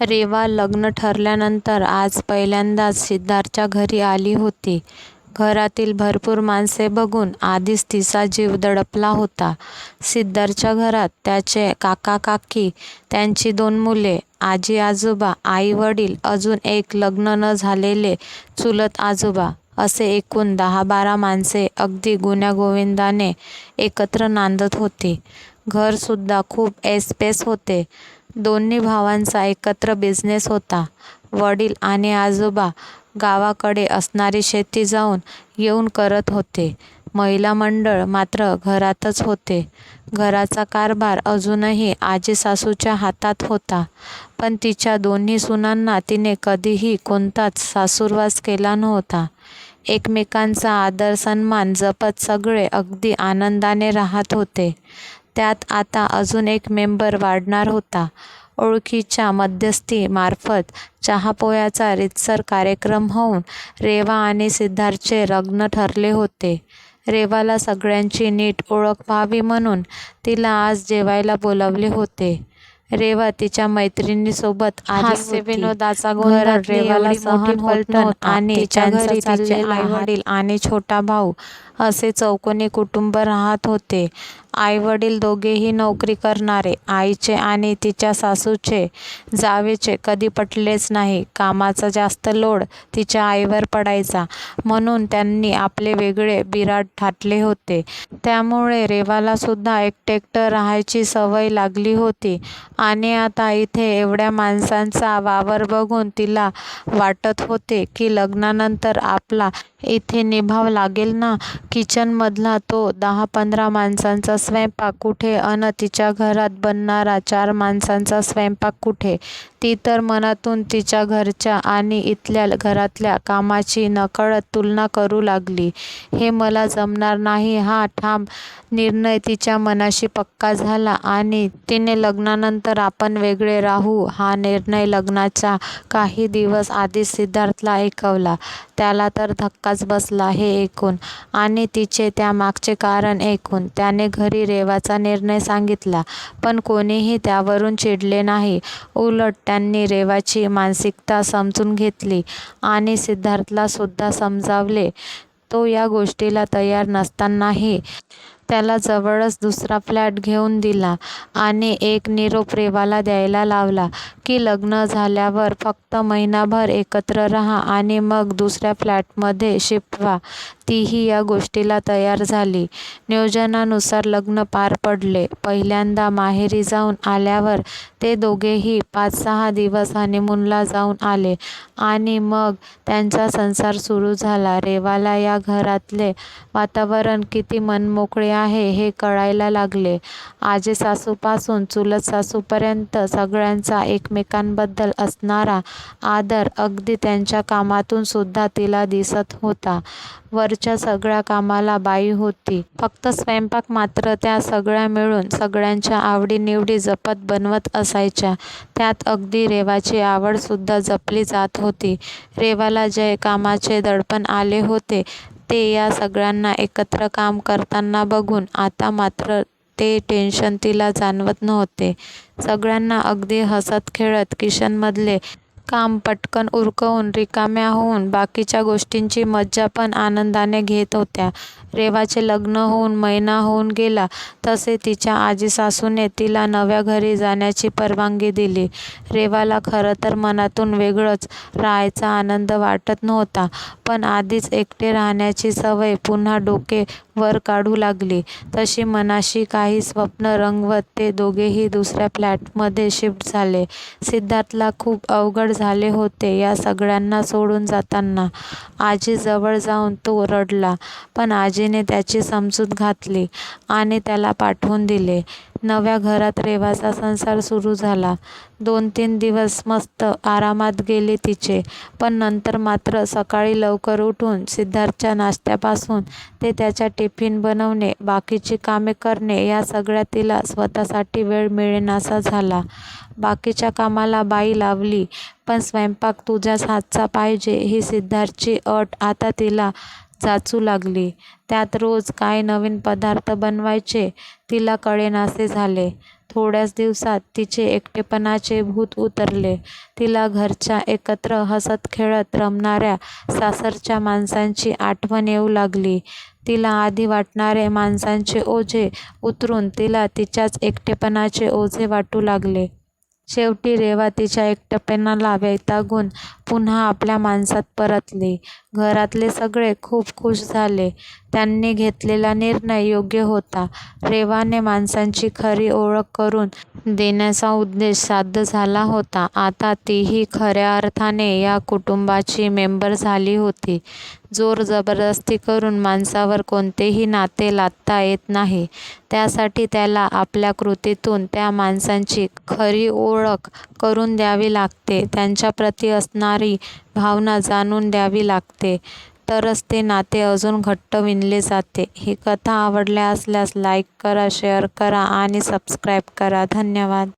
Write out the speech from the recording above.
रेवा लग्न ठरल्यानंतर आज पहिल्यांदाच सिद्धार्थच्या घरी आली होती. घरातील भरपूर माणसे बघून आधीच तिचा जीव दडपला होता. सिद्धार्थच्या घरात त्याचे काका-काकी, त्यांची दोन मुले, आजी-आजोबा, आई-वडील, अजून एक लग्न न झालेले चुलत आजोबा असे एकूण दहा-बारा माणसे अगदी गुण्यागोविंदाने एकत्र नांदत होती. घरसुद्धा खूप एसपेस होते. दोन्ही भावांचा एकत्र बिझनेस होता. वडील आणि आजोबा गावाकडे असणारी शेती जाऊन येऊन करत होते. महिला मंडळ मात्र घरातच होते. घराचा कारभार अजूनही आजीसासूच्या हातात होता. पण तिच्या दोन्ही सुनांना तिने कधीही कोणताच सासूरवास केला नव्हता. एकमेकांचा आदर-सन्मान जपत सगळे अगदी आनंदाने राहात होते. त्यात आता अजून एक मेंबर वाढणार होता. ओळखीच्या मध्यस्थी मार्फत चहा-पोह्याचा रीतसर कार्यक्रम होऊन रेवा आणि सिद्धार्थचे लग्न ठरले होते. रेवाला सगळ्यांची नीट ओळख व्हावी म्हणून तिला आज जेवायला बोलावले होते. रेवा तिच्या मैत्रिणींसोबत आली होती. हास्य-विनोदाचा गोंधळ रेवाला सहन होत. आणि घरी तिचे आई-वडील आणि छोटा भाऊ असे चौकोनी कुटुंब राहात होते. आईवडील दोघेही नोकरी करणारे. आईचे आणि तिच्या सासूचे जावेचे कधी पटलेच नाही. कामाचा जास्त लोड तिच्या आईवर पडायचा म्हणून त्यांनी आपले वेगळे बिराट थाटले होते. त्यामुळे रेवाला सुद्धा एकटेकटं राहायची सवय लागली होती. आणि आता इथे एवढ्या माणसांचा वावर बघून तिला वाटत होते की लग्नानंतर आपला इथे निभाव लागेल ना? किचनमधला तो दहा-पंधरा माणसांचा स्वयंपाक कुठे अन तिच्या घरात बनणारा चार माणसांचा स्वयंपाक कुठे? ती तर मनातून तिच्या घरच्या आणि इथल्या घरातल्या कामाची नकळत तुलना करू लागली. हे मला जमणार नाही हा ठाम निर्णय तिच्या मनाशी पक्का झाला आणि तिने लग्नानंतर आपण वेगळे राहू हा निर्णय लग्नाच्या काही दिवस आधीच सिद्धार्थला ऐकवला. त्याला तर धक्काच बसला हे ऐकून आणि तिचे त्यामागचे कारण ऐकून. त्याने घरी रेवाचा निर्णय सांगितला पण कोणीही त्यावरून चिडले नाही. उलट त्यांनी रेवाची मानसिकता समजून घेतली आणि सिद्धार्थला सुद्धा समजावले. तो या गोष्टीला तयार नसतानाही त्याला जवळच दुसरा फ्लॅट घेऊन दिला आणि एक निरोप रेवाला द्यायला लावला की लग्न झाल्यावर फक्त महिनाभर एकत्र राहा आणि मग दुसऱ्या फ्लॅटमध्ये शिफ्ट व्हा. तीही या गोष्टीला तयार झाली. नियोजनानुसार लग्न पार पडले. पहिल्यांदा माहेरी जाऊन आल्यावर ते दोघेही पाच-सहा दिवस हनीमूनला जाऊन आले आणि मग त्यांचा संसार सुरू झाला. रेवाला या घरातले वातावरण किती मनमोकळे आहे हे कळायला लागले. आजी-सासूपासून चुलत सासूपर्यंत सगळ्यांचा एकमेकांबद्दल असणारा आदर अगदी त्यांच्या कामातून सुद्धा तिला दिसत होता. वरच्या सगळ्या कामाला बाई होती. फक्त स्वयंपाक मात्र त्या सगळ्या मिळून सगळ्यांच्या आवडीनिवडी जपत बनवत असायच्या. त्यात अगदी रेवाची आवडसुद्धा जपली जात होती. रेवाला जे कामाचे दडपण आले होते ते या सगळ्यांना एकत्र काम करताना बघून आता मात्र ते टेन्शन तिला जाणवत नव्हते. सगळ्यांना अगदी हसत-खेळत किचनमधले काम पटकन उरकवून रिकाम्या होऊन बाकीच्या गोष्टींची मज्जा पण आनंदाने घेत होत्या. रेवाचे लग्न होऊन महिना होऊन गेला तसे तिच्या आजी-सासूने तिला नव्या घरी जाण्याची परवानगी दिली. रेवाला खरं तर मनातून वेगळंच राहायचा आनंद वाटत नव्हता पण आधीच एकटे राहण्याची सवय पुन्हा डोके वर काढू लागली तशी मनाशी काही स्वप्न रंगवत ते दोघेही दुसऱ्या फ्लॅटमध्ये शिफ्ट झाले. सिद्धार्थला खूप अवघड झाले होते या सगळ्यांना सोडून जाताना. आजीजवळ जाऊन तो रडला पण आजीने त्याची समजूत घातली आणि त्याला पाठवून दिले. नव्या घरात रेवाचा संसार सुरू झाला. दोन-तीन दिवस मस्त आरामात गेले तिचे. पण नंतर मात्र सकाळी लवकर उठून सिद्धार्थच्या नाश्त्यापासून ते त्याच्या टिफिन बनवणे, बाकीची कामे करणे या सगळ्या तिला स्वतःसाठी वेळ मिळेनासा झाला. बाकीच्या कामाला बाई लावली पण स्वयंपाक तुझ्याच हातचा पाहिजे ही सिद्धार्थची अट आता तिला जाचू लागली. त्यात रोज काय नवीन पदार्थ बनवायचे तिला कळेनासे झाले. थोड्याच दिवसात तिचे एकटेपणाचे भूत उतरले. तिला घरच्या एकत्र हसत खेळत रमणाऱ्या सासरच्या माणसांची आठवण येऊ लागली. तिला आधी वाटणारे माणसांचे ओझे उतरून तिला तिच्याच एकटेपणाचे ओझे वाटू लागले. शेवटी रेवा तिच्या एकटेपणाला वैतागून पुन्हा आपल्या माणसात परतली. घरातले सगळे खूप खुश झाले. त्यांनी घेतलेला निर्णय योग्य होता. रेवाने माणसांची खरी ओळख करून देण्याचा उद्देश साध्य झाला होता. आता तीही खऱ्या अर्थाने या कुटुंबाची मेंबर झाली होती. जोर जबरदस्ती करून माणसावर कोणतेही नाते लादता येत नाही. त्यासाठी त्याला आपल्या कृतीतून त्या माणसांची खरी ओळख करून द्यावी लागते. त्यांच्याप्रती असणारी भावना जाणून द्यावी लागते. तरच ते नाते अजून घट्ट विणले जाते. ही कथा आवडल्या असल्यास लाईक करा, शेअर करा आणि सबस्क्राईब करा. धन्यवाद.